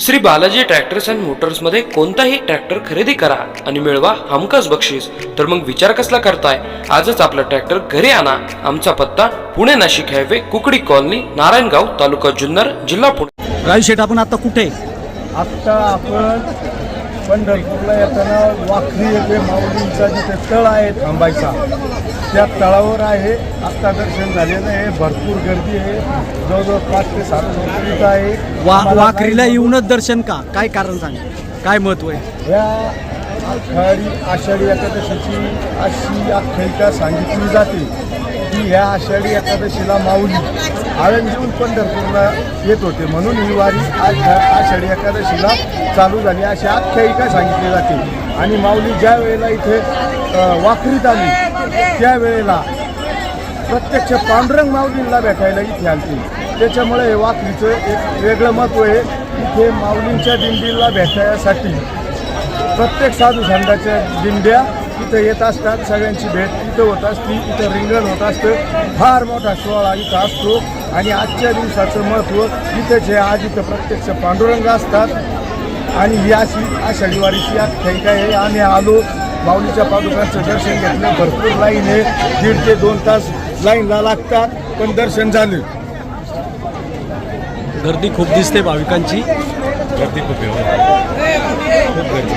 Shri Balaji tractors and मोटर्समध्ये कोणताही tractor खरेदी करा आणि मिळवा हमखास बक्षीस. तर मग विचार कसला करताय? आजच आपला ट्रॅक्टर घरी आणा. आमचा पत्ता पुणे नाशिक हायवे कुकडी कॉलनी नारायणगाव तालुका जुन्नर जिल्हा पुणे. राजू शेठ आपण आता कुठे? आत्ता आपण पंढरपूरला येताना वाखरी येथे माऊलींचा जिथे तळ आहे थांबायचा. त्या तळावर आहे. आत्ता दर्शन झालेलं आहे. भरपूर गर्दी आहे. जवळजवळ पाच ते सात लोक आहे. वा वाखरीला येऊनच दर्शन का? काय कारण सांग? काय महत्त्व आहे? या आषाढी आषाढी एकादशीची अशी आख्यायिका सांगितली जाते की ह्या आषाढी एकादशीला माऊली आळंदीहून पंढरपूरला येत होते. म्हणून ही वारी आज आषाढी एकादशीला चालू झाली. अशी आख्यायिका सांगितली जाते. आणि माऊली ज्या वेळेला इथे वाखरीत आली त्यावेळेला प्रत्यक्ष पांडुरंग माऊलींना भेटायला इथे आलते. त्याच्यामुळे हे वाखरीचं एक वेगळं महत्त्व आहे. इथे माऊलींच्या दिंडीला भेटायसाठी प्रत्येक साधू संघाच्या दिंड्या इथं येत असतात. सगळ्यांची भेट इथं होत असते इथं रिंगण होत असतं. फार मोठा सोहळा इथं असतो. आणि आजच्या दिवसाचं महत्त्व इथंच आहे. आज इथं प्रत्यक्ष पांडुरंग असतात. आणि ही अशी आषाढी वारीची आख्यायिका आहे. आम्ही आलो. माऊलीच्या पादुकांचं दर्शन घेतलं. भरपूर लाईन आहे. दीड ते दोन तास लाईनला लागतात पण दर्शन झालं. गर्दी खूप दिसते भाविकांची. गर्दी खूप आहे खूप गर्दी